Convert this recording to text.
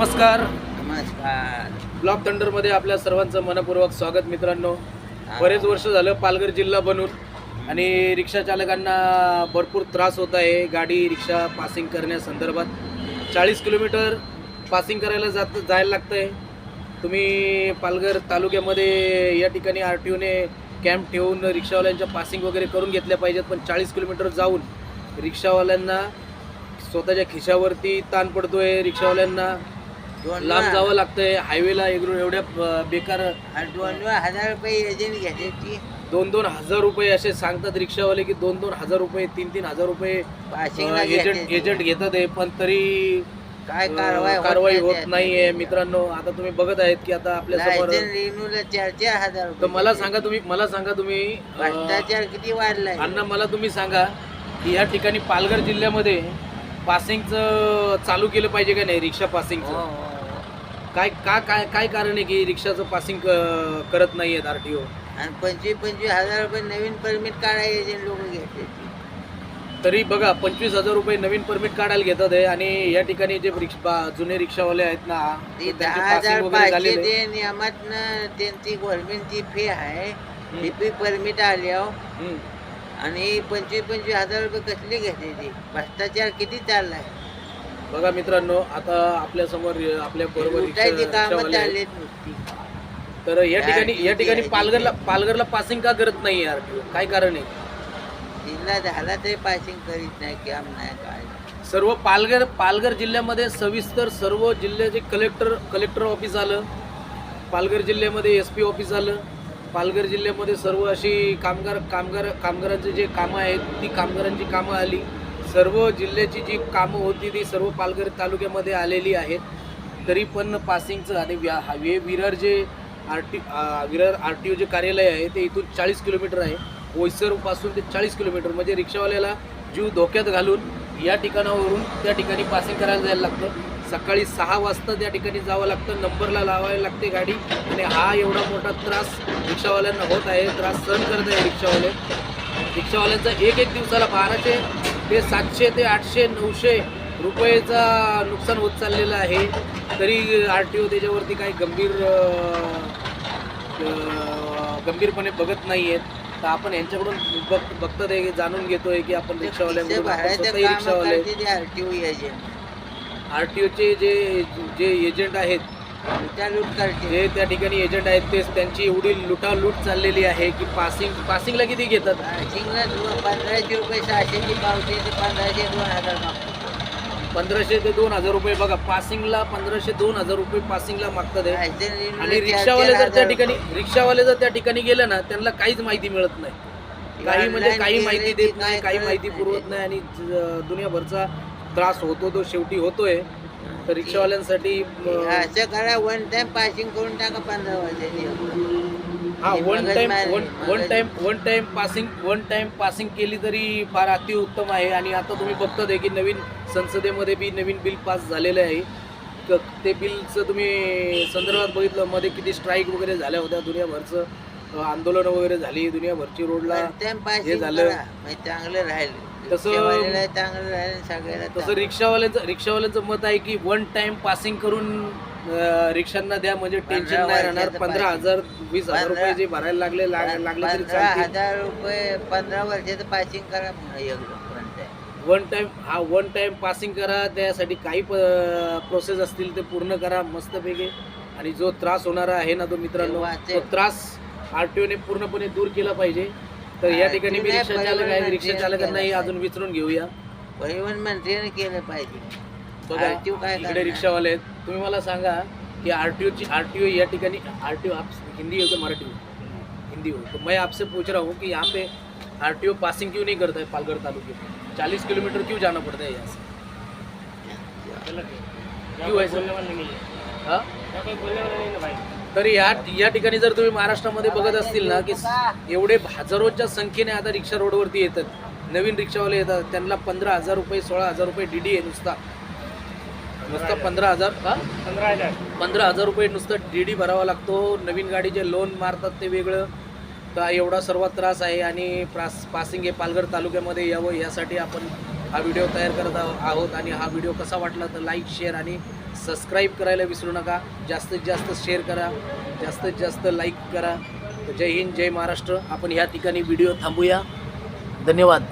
नमस्कार. नमस्कार. ब्लॉक थंडरमध्ये आपल्या सर्वांचं मनपूर्वक स्वागत मित्रांनो. बरेच वर्ष झालं पालघर जिल्हा बनून आणि रिक्षा चालकांना भरपूर त्रास होत आहे. गाडी रिक्षा पासिंग करण्यासंदर्भात चाळीस किलोमीटर पासिंग करायला जात जायला लागतं आहे तुम्ही पालघर तालुक्यामध्ये या ठिकाणी आर टी ओने कॅम्प ठेवून रिक्षावाल्यांच्या पासिंग वगैरे करून घेतल्या पाहिजेत. पण चाळीस किलोमीटर जाऊन रिक्षावाल्यांना स्वतःच्या खिशावरती ताण पडतोय. रिक्षावाल्यांना दोन लांब जावं लागतंय. हायवेला एवढं एवढ्या बेकार दोन दोन हजार रुपये एजंट घ्यायची दोन दोन हजार रुपये असे सांगतात रिक्षावाले की दोन दोन हजार रुपये तीन तीन हजार रुपये एजंट. एजंट घेतात आहे पण तरी काय कारवाई होत कारवाई नाही होत. नाहीये. मित्रांनो आता तुम्ही बघत आहेत की आता आपल्यासमोर चार चार हजार तर मला सांगा तुम्ही मला सांगा तुम्ही भ्रष्टाचार किती वाढलाय? अण्णा मला तुम्ही सांगा की या ठिकाणी पालघर जिल्ह्यामध्ये पासिंगचं चालू केलं पाहिजे का नाही? रिक्षा पासिंगचं. काय का काय काय कारण आहे की रिक्षाचं पासिंग करत नाही आहेत आर टी ओ आणि पंचवीस पंचवीस हजार रुपये नवीन परमिट काढाय एजंट लोक घ्यायचे तरी बघा पंचवीस हजार रुपये नवीन परमिट काढायला घेतात आहे आणि या ठिकाणी जे रिक्षा जुने रिक्षावाले आहेत ना ती त्यांची दहा हजार passing वगैरे पाचशे झालेली. आहे. ते नियमातनं त्यांची गव्हर्नमेंटची फी आहे. परमिट आल्यावर हम्म. आणि पंचवीस पंचवीस हजार रुपये कसले घेते ते? भ्रष्टाचार किती चाललाय? बघा मित्रांनो आता आपल्यासमोर आपल्या बरोबर रिक्षा- लुटायची कामं रिक्षावाले आहेत. चाललेत नुसती. तर या ठिकाणी या ठिकाणी पालघरला पालघरला पासिंग का करत नाही ओ काय कारण आहे? जिल्हा झाला तरी पासिंग करीत नाही काम नाही काय. सर्व पालघर पालघर जिल्ह्यामध्ये सविस्तर सर्व जिल्ह्याचे कलेक्टर कलेक्टर ऑफिस आलं पालघर जिल्ह्यामध्ये एस पी ऑफिस आलं पालघर जिल्ह्यामध्ये सर्व अशी कामगार कामगार कामगारांचे जे कामं आहेत ती कामगारांची कामं आली. सर्व जिल्ह्याची जी कामं होती ती सर्व पालघर तालुक्यामध्ये आलेली आहेत. तरी पण पासिंगचं आणि व्या- हायवे विरार जे R T Virar R T O जे कार्यालय आहे ते इथून चाळीस किलोमीटर आहे. ओयसरपासून ते चाळीस किलोमीटर. म्हणजे रिक्षावाल्याला जीव धोक्यात घालून या ठिकाणावरून त्या ठिकाणी पासिंग करायला जायला लागतं. सकाळी सहा वाजता त्या ठिकाणी जावं लागतं. नंबरला लावायला लागते गाडी. आणि हा एवढा मोठा त्रास रिक्षावाल्यांना होत आहे. त्रास सहन करत आहे रिक्षावाले. रिक्षावाल्यांचा एक एक दिवसाला बाराशे ते सातशे ते आठशे नऊशे रुपयेचा नुकसान होत चाललेलं आहे. तरी आर टी ओ त्याच्यावरती काही गंभीर गंभीरपणे बघत नाही आहेत तर आपण यांच्याकडून बघ बघतात आहे की जाणून घेतोय की आपण रिक्षावाल्यांकडून रिक्षावाले. ते आरटीओ एजंट आर टी ओचे जे जे एजंट आहेत लुटा लूट करते जे त्या ठिकाणी एजंट आहेत तेच त्यांची एवढी लुटालूट चाललेली आहे की पासिंग पासिंगला किती घेतात? पासिंगला पंधराशे रुपये सहाशेची पावती ते पंधराशे दोन हजार पंधराशे ते दोन हजार रुपये बघा पासिंगला पंधराशे दोन हजार रुपये पासिंगला मागतात आणि रिक्षावाले जर त्या ठिकाणी रिक्षावाले जर त्या ठिकाणी गेले ना त्यांना काहीच माहिती मिळत नाही. काही म्हणजे Online काही माहिती देत नाही काही कळत माहिती नाही. पुरवत. नाही आणि ज- दुनियाभरचा त्रास होतो तो शेवटी होतोय. तर रिक्षावाल्यांसाठी. अं, असं करा वन टाइम पासिंग करून टाका पंधरा वाजता हा one time one time one time passing one time passing केली तरी फार अतिउत्तम आहे. आणि आता तुम्ही बघतात आहे की नवीन संसदेमध्ये बी नवीन बिल पास झालेलं आहे. क- ते बिलचं तुम्ही संदर्भात बघितलं मध्ये किती स्ट्राईक वगैरे झाल्या होत्या दुनियाभरचं. अं, आंदोलनं वगैरे झाली दुनियाभरची रोडला वन टाइम हे पासिंग झालं. करा म्हणजे चांगलं राहील. तसं- रिक्षावाल्याला चांगलं राहील सगळ्याला तसं. रिक्षावाल्यांचं रिक्षावाल्यांचं मत आहे की वन टाइम पासिंग करून अं, रिक्षांना द्या म्हणजे टेन्शन नाही राहणार वर्षाचं पंधरा. हजार वीस हजार रुपये जे भरायला लागले लाग- लागले तरी पंधरा चालतील हजार रुपये पंधरा वर्षाचं पासिंग करा म्हणा एकदम. वन टाइम हा वन टाइम पासिंग करा त्यासाठी काही प्रोसेस असतील ते पूर्ण करा मस्तपैकी आणि जो त्रास होणारा आहे ना तो मित्रांनो ते. तो त्रास आर टी ओने पूर्णपणे दूर केला पाहिजे तर या ठिकाणी ते मी रिक्षा चालक आहे रिक्षा चालकांनाही अजून विचारून घेऊया. परिवहन मंत्र्याने केलं पाहिजे. बघा RTO काय इकडे करणार? रिक्षावाले आहेत. तुम्ही मला सांगा की आर टी ओची आर टी ओ या ठिकाणी आर टी ओ आप हिंदी हो तो मराठी? हो हिंदी हो तो मैं आपसे पूछ रहा हूँ कि यहाँ पे आर टी ओ पासिंग क्यों नहीं करता है पालघर तालुके में? चालीस किलोमीटर क्यों जाना पड़ता है यहाँ से? क्यों? ऐसा? हाँ? तरी या या ठिकाणी जर तुम्ही महाराष्ट्रामध्ये बघत असतील ना की एवढे हजारोच्या संख्येने आता रिक्षा रोडवरती येतात. नवीन रिक्षावाले येतात. त्यांना पंधरा हजार रुपये सोळा हजार रुपये डी डी आहे नुसता. नुसता पंधरा हजार? का पंधरा हजार रुपये नुसतं डी डी भरावा लागतो. नवीन गाडीचे लोन मारतात ते वेगळं. तर एवढा सर्वात त्रास आहे आणि प्रास पासिंग हे पालघर तालुक्यामध्ये यावं यासाठी आपण हा व्हिडिओ तयार करत आहोत. आणि हा व्हिडिओ कसा वाटला तर लाईक शेअर आणि सबस्क्राईब करायला विसरू नका. जास्तीत जास्त शेअर करा. जास्तीत जास्त लाईक करा. जय हिंद जय महाराष्ट्र. आपण ह्या ठिकाणी व्हिडिओ थांबूया. धन्यवाद.